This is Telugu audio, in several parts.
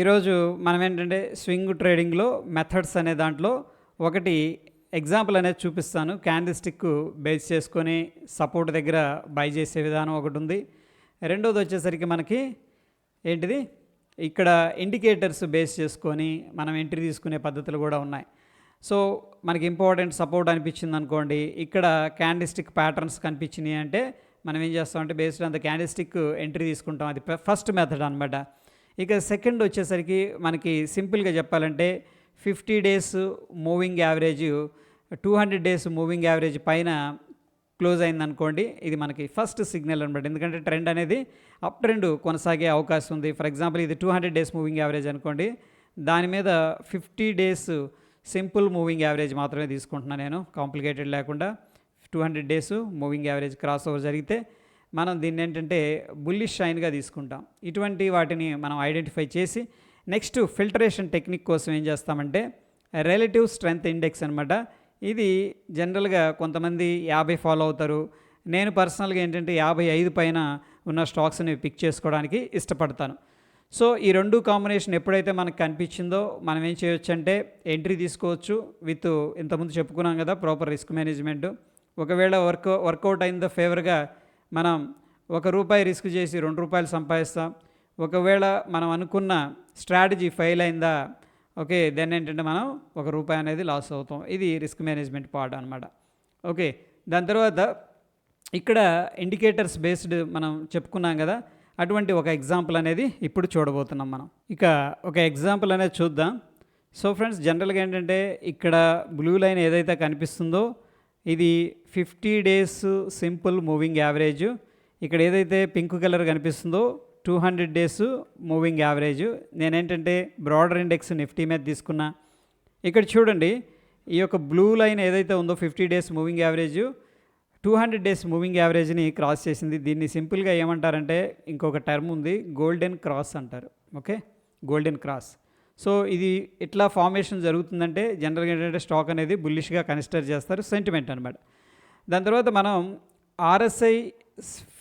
ఈరోజు మనం ఏంటంటే స్వింగ్ ట్రేడింగ్లో మెథడ్స్ అనే దాంట్లో ఒకటి ఎగ్జాంపుల్ అనేది చూపిస్తాను. క్యాండిల్ స్టిక్ బేస్ చేసుకొని సపోర్ట్ దగ్గర బై చేసే విధానం ఒకటి ఉంది. రెండోది వచ్చేసరికి మనకి ఏంటిది? ఇక్కడ ఇండికేటర్స్ బేస్ చేసుకొని మనం ఎంట్రీ తీసుకునే పద్ధతులు కూడా ఉన్నాయి. సో మనకి ఇంపార్టెంట్ సపోర్ట్ అనిపించింది అనుకోండి. ఇక్కడ క్యాండిల్ స్టిక్ ప్యాటర్న్స్ కనిపించినాయి అంటే మనం ఏం చేస్తామంటే based on the candlestick entry తీసుకుంటాం. అది ఫస్ట్ మెథడ్ అనమాట ఇక సెకండ్ వచ్చేసరికి మనకి సింపుల్గా చెప్పాలంటే fifty days moving average two hundred days moving average పైన క్లోజ్ అయిందనుకోండి ఇది మనకి ఫస్ట్ సిగ్నల్ అనమాట ఎందుకంటే ట్రెండ్ అనేది అప్ ట్రెండ్ కొనసాగే అవకాశం ఉంది. ఫర్ ఎగ్జాంపుల్ ఇది two hundred days moving average అనుకోండి దాని మీద fifty days simple moving average మాత్రమే తీసుకుంటున్నాను నేను. కాంప్లికేటెడ్ లేకుండా two hundred days moving average crossover జరిగితే మనం దీన్ని ఏంటంటే బుల్లిష్ షైన్గా తీసుకుంటాం. ఇటువంటి వాటిని మనం ఐడెంటిఫై చేసి నెక్స్ట్ ఫిల్టరేషన్ టెక్నిక్ కోసం ఏం చేస్తామంటే రిలేటివ్ స్ట్రెంగ్త్ ఇండెక్స్ అనమాట ఇది జనరల్గా కొంతమంది యాభై ఫాలో అవుతారు. నేను పర్సనల్గా ఏంటంటే యాభై ఐదు పైన ఉన్న స్టాక్స్ని పిక్ చేసుకోవడానికి ఇష్టపడతాను. సో ఈ రెండు కాంబినేషన్ ఎప్పుడైతే మనకు కనిపించిందో మనం ఏం చేయొచ్చు అంటే ఎంట్రీ తీసుకోవచ్చు విత్ ఇంతకుముందు చెప్పుకున్నాం కదా ప్రాపర్ రిస్క్ మేనేజ్మెంట్. ఒకవేళ వర్క్ వర్కౌట్ అయిందో ఫేవర్గా మనం ఒక రూపాయి రిస్క్ చేసి రెండు రూపాయలు సంపాదిస్తాం. ఒకవేళ మనం అనుకున్న స్ట్రాటజీ ఫెయిల్ అయిందా ఓకే దెన్ ఏంటంటే మనం ఒక రూపాయి అనేది లాస్ అవుతాం. ఇది రిస్క్ మేనేజ్మెంట్ పార్ట్ అనమాట ఓకే దాని తర్వాత ఇక్కడ ఇండికేటర్స్ బేస్డ్ మనం చెప్పుకున్నాం కదా అటువంటి ఒక ఎగ్జాంపుల్ అనేది ఇప్పుడు చూడబోతున్నాం మనం. ఇక ఒక ఎగ్జాంపుల్ అనేది చూద్దాం. సో ఫ్రెండ్స్ జనరల్గా ఏంటంటే ఇక్కడ బ్లూ లైన్ ఏదైతే కనిపిస్తుందో ఇది fifty days simple moving average. ఇక్కడ ఏదైతే పింక్ కలర్ కనిపిస్తుందో two hundred days moving average. నేనేంటంటే బ్రాడర్ ఇండెక్స్ నిఫ్టీ మీద తీసుకున్నా. ఇక్కడ చూడండి ఈ యొక్క బ్లూ లైన్ ఏదైతే ఉందో fifty days moving average two hundred days moving యావరేజ్ని cross చేసింది. దీన్ని సింపుల్గా ఏమంటారంటే ఇంకొక టర్మ్ ఉంది గోల్డెన్ క్రాస్ అంటారు. ఓకే? Golden cross. సో ఇది ఇట్లా ఫార్మేషన్ జరుగుతుందంటే జనరల్గా ఏంటంటే స్టాక్ అనేది బుల్లిష్గా కన్సిడర్ చేస్తారు సెంటిమెంట్ అనమాట దాని తర్వాత మనం ఆర్ఎస్ఐ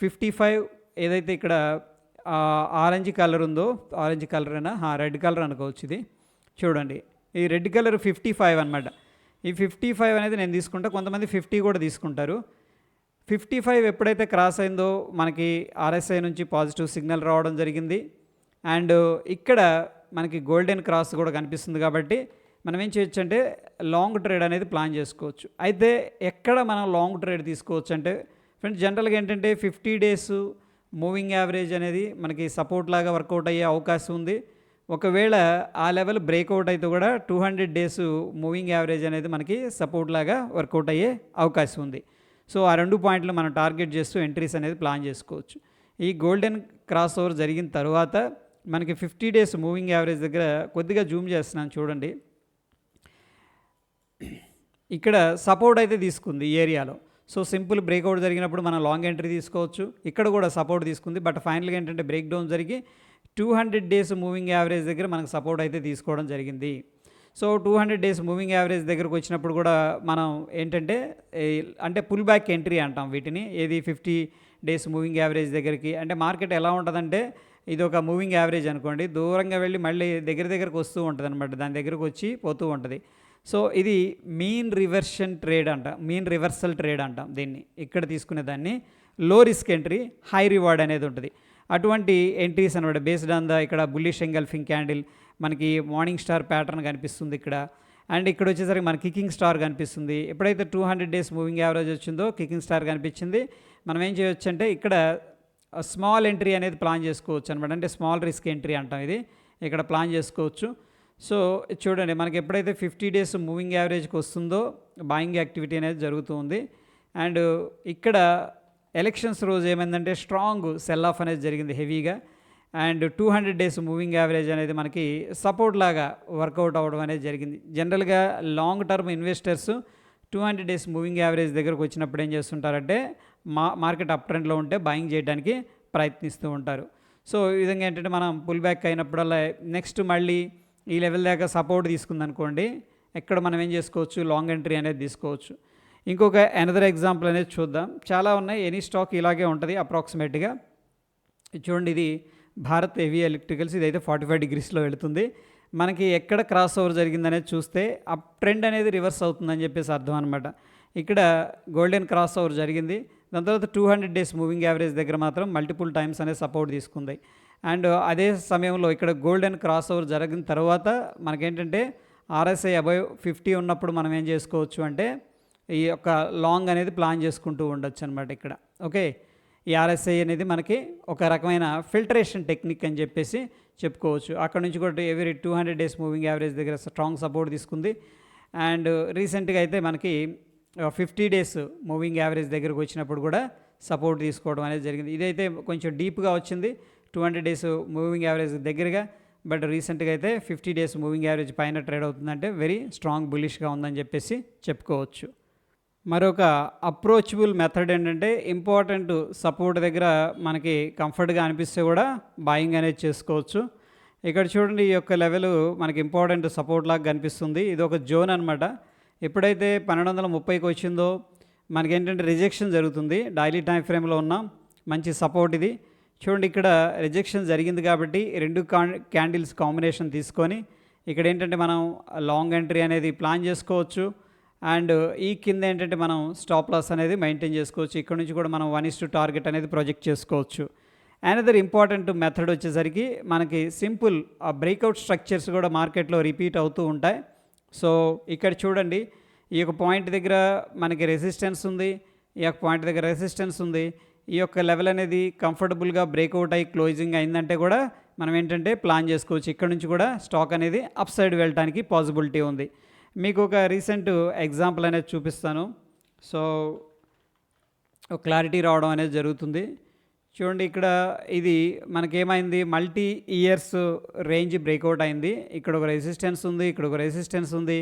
ఫిఫ్టీ ఫైవ్ ఏదైతే ఇక్కడ ఆరెంజ్ కలర్ ఉందో ఆరెంజ్ కలర్ అయినా రెడ్ కలర్ అనుకోవచ్చు ఇది. చూడండి ఈ రెడ్ కలర్ ఫిఫ్టీ ఫైవ్ అనమాట ఈ ఫిఫ్టీ ఫైవ్ అనేది నేను తీసుకుంటా కొంతమంది ఫిఫ్టీ కూడా తీసుకుంటారు. ఫిఫ్టీ ఫైవ్ ఎప్పుడైతే క్రాస్ అయిందో మనకి ఆర్ఎస్ఐ నుంచి పాజిటివ్ సిగ్నల్ రావడం జరిగింది. అండ్ ఇక్కడ మనకి గోల్డెన్ క్రాస్ కూడా కనిపిస్తుంది కాబట్టి మనం ఏం చేయొచ్చు అంటే లాంగ్ ట్రేడ్ అనేది ప్లాన్ చేసుకోవచ్చు. అయితే ఎక్కడ మనం లాంగ్ ట్రేడ్ తీసుకోవచ్చు అంటే ఫ్రెండ్స్ జనరల్గా ఏంటంటే ఫిఫ్టీ డేస్ మూవింగ్ యావరేజ్ అనేది మనకి సపోర్ట్ లాగా వర్కౌట్ అయ్యే అవకాశం ఉంది. ఒకవేళ ఆ లెవెల్ బ్రేక్అవుట్ అయితే కూడా two hundred days moving average అనేది మనకి సపోర్ట్ లాగా వర్కౌట్ అయ్యే అవకాశం ఉంది. సో ఆ రెండు పాయింట్లు మనం టార్గెట్ చేస్తూ ఎంట్రీస్ అనేది ప్లాన్ చేసుకోవచ్చు. ఈ గోల్డెన్ క్రాస్ ఓవర్ జరిగిన తర్వాత మనకి ఫిఫ్టీ డేస్ మూవింగ్ యావరేజ్ దగ్గర కొద్దిగా జూమ్ చేస్తున్నాను చూడండి. ఇక్కడ సపోర్ట్ అయితే తీసుకుంది ఈ ఏరియాలో. సో సింపుల్ బ్రేక్అవుట్ జరిగినప్పుడు మనం లాంగ్ ఎంట్రీ తీసుకోవచ్చు. ఇక్కడ కూడా సపోర్ట్ తీసుకుంది. బట్ ఫైనల్గా ఏంటంటే బ్రేక్ డౌన్ జరిగి two hundred days moving average దగ్గర మనకు సపోర్ట్ అయితే తీసుకోవడం జరిగింది. So two hundred days moving average దగ్గరకు వచ్చినప్పుడు కూడా మనం ఏంటంటే అంటే పుల్ బ్యాక్ ఎంట్రీ అంటాం వీటిని. ఏది ఫిఫ్టీ డేస్ మూవింగ్ యావరేజ్ దగ్గరికి. అంటే మార్కెట్ ఎలా ఉంటుందంటే ఇది ఒక మూవింగ్ యావరేజ్ అనుకోండి. దూరంగా వెళ్ళి మళ్ళీ దగ్గర దగ్గరకు వస్తూ ఉంటుంది అనమాట దాని దగ్గరకు వచ్చి పోతూ ఉంటుంది. సో ఇది మీన్ రివర్షన్ ట్రేడ్ అంట. మీన్ రివర్సల్ ట్రేడ్ అంటాం దీన్ని. ఇక్కడ తీసుకునే దాన్ని లో రిస్క్ ఎంట్రీ హై రివార్డ్ అనేది ఉంటుంది. అటువంటి ఎంట్రీస్ అనమాట బేస్డ్ ఆన్ ద ఇక్కడ బుల్లిష్ ఎంగల్ఫింగ్ క్యాండిల్ మనకి మార్నింగ్ స్టార్ ప్యాటర్న్ కనిపిస్తుంది ఇక్కడ. అండ్ ఇక్కడ వచ్చేసరికి మన కికింగ్ స్టార్ కనిపిస్తుంది. ఎప్పుడైతే two hundred days moving average వచ్చిందో కికింగ్ స్టార్ కనిపించింది. మనం ఏం చేయొచ్చు అంటే ఇక్కడ స్మాల్ ఎంట్రీ అనేది ప్లాన్ చేసుకోవచ్చు అనమాట అంటే స్మాల్ రిస్క్ ఎంట్రీ అంటాం ఇది. ఇక్కడ ప్లాన్ చేసుకోవచ్చు. సో చూడండి మనకి ఎప్పుడైతే ఫిఫ్టీ డేస్ మూవింగ్ యావరేజ్కి వస్తుందో బాయింగ్ యాక్టివిటీ అనేది జరుగుతుంది అండ్ ఇక్కడ ఎలక్షన్స్ రోజు ఏమైందంటే స్ట్రాంగ్ సెల్ ఆఫ్ అనేది జరిగింది హెవీగా and two hundred days moving average అనేది మనకి సపోర్ట్ లాగా వర్కౌట్ అవ్వడం అనేది జరిగింది. జనరల్గా long term investors two hundred days moving average దగ్గరకు వచ్చినప్పుడు ఏం చేస్తుంటారంటే మా మార్కెట్ అప్ ట్రెండ్లో ఉంటే బాయింగ్ చేయడానికి ప్రయత్నిస్తూ ఉంటారు. సో ఈ విధంగా ఏంటంటే మనం పుల్ బ్యాక్ అయినప్పుడల్లా నెక్స్ట్ మళ్ళీ ఈ లెవెల్ దాకా సపోర్ట్ తీసుకుందనుకోండి ఎక్కడ మనం ఏం చేసుకోవచ్చు? లాంగ్ ఎంట్రీ అనేది తీసుకోవచ్చు. ఇంకొక అనదర్ ఎగ్జాంపుల్ అనేది చూద్దాం. చాలా ఉన్నాయి. ఎనీ స్టాక్ ఇలాగే ఉంటుంది అప్రాక్సిమేట్గా చూడండి ఇది భారత్ హెవీ ఎలక్ట్రికల్స్ ఇదైతే ఫార్టీ ఫైవ్ డిగ్రీస్లో వెళుతుంది. మనకి ఎక్కడ క్రాస్ ఓవర్ జరిగిందనేది చూస్తే అప్ ట్రెండ్ అనేది రివర్స్ అవుతుందని చెప్పేసి అర్థం అనమాట ఇక్కడ గోల్డెన్ క్రాస్ ఓవర్ జరిగింది. దాని తర్వాత two hundred days moving average దగ్గర మాత్రం మల్టిపుల్ టైమ్స్ అనేది సపోర్ట్ తీసుకుంది. అండ్ అదే సమయంలో ఇక్కడ గోల్డెన్ క్రాస్ ఓవర్ జరిగిన తర్వాత మనకేంటంటే ఆర్ఎస్ఐ అబౌవ్ ఫిఫ్టీ ఉన్నప్పుడు మనం ఏం చేసుకోవచ్చు అంటే ఈ యొక్క లాంగ్ అనేది ప్లాన్ చేసుకుంటూ ఉండొచ్చు అనమాట ఇక్కడ. ఓకే? ఈ ఆర్ఎస్ఐ అనేది మనకి ఒక రకమైన ఫిల్టరేషన్ టెక్నిక్ అని చెప్పేసి చెప్పుకోవచ్చు. అక్కడ నుంచి కూడా every two hundred days moving average దగ్గర స్ట్రాంగ్ సపోర్ట్ తీసుకుంది. అండ్ రీసెంట్గా అయితే మనకి ఫిఫ్టీ డేస్ మూవింగ్ యావరేజ్ దగ్గరకు వచ్చినప్పుడు కూడా సపోర్ట్ తీసుకోవడం అనేది జరిగింది. ఇదైతే కొంచెం డీప్గా వచ్చింది two hundred days moving average దగ్గరగా. బట్ రీసెంట్గా అయితే ఫిఫ్టీ డేస్ మూవింగ్ యావరేజ్ పైన ట్రేడ్ అవుతుందంటే వెరీ స్ట్రాంగ్ బులిష్గా ఉందని చెప్పేసి చెప్పుకోవచ్చు. మరొక అప్రోచబుల్ మెథడ్ ఏంటంటే ఇంపార్టెంట్ సపోర్ట్ దగ్గర మనకి కంఫర్ట్గా అనిపిస్తే కూడా బాయింగ్ అనేది చేసుకోవచ్చు. ఇక్కడ చూడండి ఈ యొక్క లెవెల్ మనకి ఇంపార్టెంట్ సపోర్ట్ లాగా కనిపిస్తుంది. ఇది ఒక జోన్ అనమాట ఎప్పుడైతే పన్నెండు వందల ముప్పైకి వచ్చిందో మనకేంటంటే రిజెక్షన్ జరుగుతుంది డైలీ టైం ఫ్రేమ్లో ఉన్నాం. మంచి సపోర్ట్ ఇది. చూడండి ఇక్కడ రిజెక్షన్ జరిగింది కాబట్టి రెండు క్యాండిల్స్ కాంబినేషన్ తీసుకొని ఇక్కడ ఏంటంటే మనం లాంగ్ ఎంట్రీ అనేది ప్లాన్ చేసుకోవచ్చు. అండ్ ఈ కింద ఏంటంటే మనం స్టాప్ లాస్ అనేది మెయింటైన్ చేసుకోవచ్చు. ఇక్కడ నుంచి కూడా మనం వన్ ఇస్ టు టార్గెట్ అనేది ప్రొజెక్ట్ చేసుకోవచ్చు. అనదర్ ఇంపార్టెంట్ మెథడ్ వచ్చేసరికి మనకి సింపుల్ ఆ బ్రేక్అవుట్ స్ట్రక్చర్స్ కూడా మార్కెట్లో రిపీట్ అవుతూ ఉంటాయి. సో ఇక్కడ చూడండి ఈ యొక్క పాయింట్ దగ్గర మనకి రెసిస్టెన్స్ ఉంది ఈ యొక్క పాయింట్ దగ్గర రెసిస్టెన్స్ ఉంది. ఈ యొక్క లెవెల్ అనేది కంఫర్టబుల్గా బ్రేక్అవుట్ అయ్యి క్లోజింగ్ అయిందంటే కూడా మనం ఏంటంటే ప్లాన్ చేసుకోవచ్చు. ఇక్కడ నుంచి కూడా స్టాక్ అనేది అప్ సైడ్ వెళ్ళడానికి పాసిబిలిటీ ఉంది. మీకు ఒక రీసెంట్ ఎగ్జాంపుల్ అనేది చూపిస్తాను. సో క్లారిటీ రావడం అనేది జరుగుతుంది. చూడండి ఇక్కడ ఇది మనకేమైంది? మల్టీ ఇయర్స్ రేంజ్ బ్రేక్అవుట్ అయింది. ఇక్కడ ఒక రెసిస్టెన్స్ ఉంది ఇక్కడ ఒక రెసిస్టెన్స్ ఉంది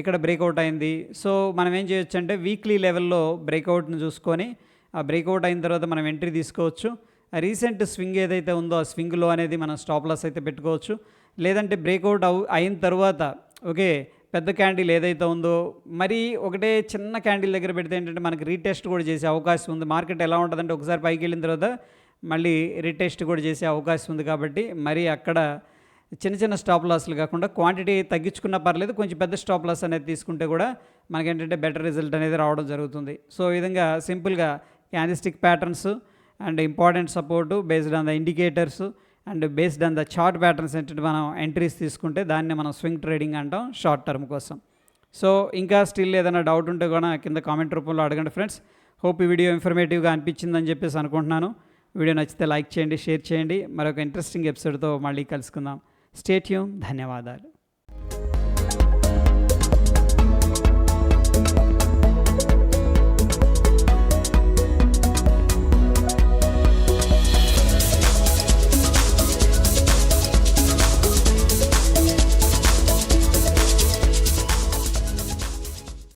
ఇక్కడ బ్రేక్అవుట్ అయింది. సో మనం ఏం చేయొచ్చు అంటే వీక్లీ లెవెల్లో బ్రేక్అవుట్ని చూసుకొని ఆ బ్రేక్అవుట్ అయిన తర్వాత మనం ఎంట్రీ తీసుకోవచ్చు. రీసెంట్ స్వింగ్ ఏదైతే ఉందో ఆ స్వింగ్లో అనేది మనం స్టాప్ లాస్ అయితే పెట్టుకోవచ్చు. లేదంటే బ్రేక్అవుట్ అవు అయిన తర్వాత ఓకే పెద్ద క్యాండిల్ ఏదైతే ఉందో మరీ ఒకటే చిన్న క్యాండిల్ దగ్గర పెడితే ఏంటంటే మనకి రీటెస్ట్ కూడా చేసే అవకాశం ఉంది. మార్కెట్ ఎలా ఉంటుందంటే ఒకసారి పైకి వెళ్ళిన తర్వాత మళ్ళీ రీటెస్ట్ కూడా చేసే అవకాశం ఉంది కాబట్టి మరి అక్కడ చిన్న చిన్న స్టాప్ లాస్లు కాకుండా క్వాంటిటీ తగ్గించుకున్నా పర్లేదు కొంచెం పెద్ద స్టాప్ లాస్ అనేది తీసుకుంటే కూడా మనకేంటంటే బెటర్ రిజల్ట్ అనేది రావడం జరుగుతుంది. సో ఈ విధంగా సింపుల్గా candlestick patterns and important support based on the indicators and based on the chart patterns ఏంటంటే మనం ఎంట్రీస్ తీసుకుంటే దాన్ని మనం స్వింగ్ ట్రేడింగ్ అంటాం షార్ట్ టర్మ్ కోసం. సో ఇంకా స్టిల్ ఏదైనా డౌట్ ఉంటే కూడా కింద కామెంట్ రూపంలో అడగండి ఫ్రెండ్స్. హోప్ ఈ వీడియో ఇన్ఫర్మేటివ్గా అనిపించిందని చెప్పేసి అనుకుంటున్నాను. వీడియో నచ్చితే లైక్ చేయండి షేర్ చేయండి. మరొక ఇంట్రెస్టింగ్ ఎపిసోడ్తో మళ్ళీ కలుసుకుందాం. స్టేట్యూమ్ ధన్యవాదాలు.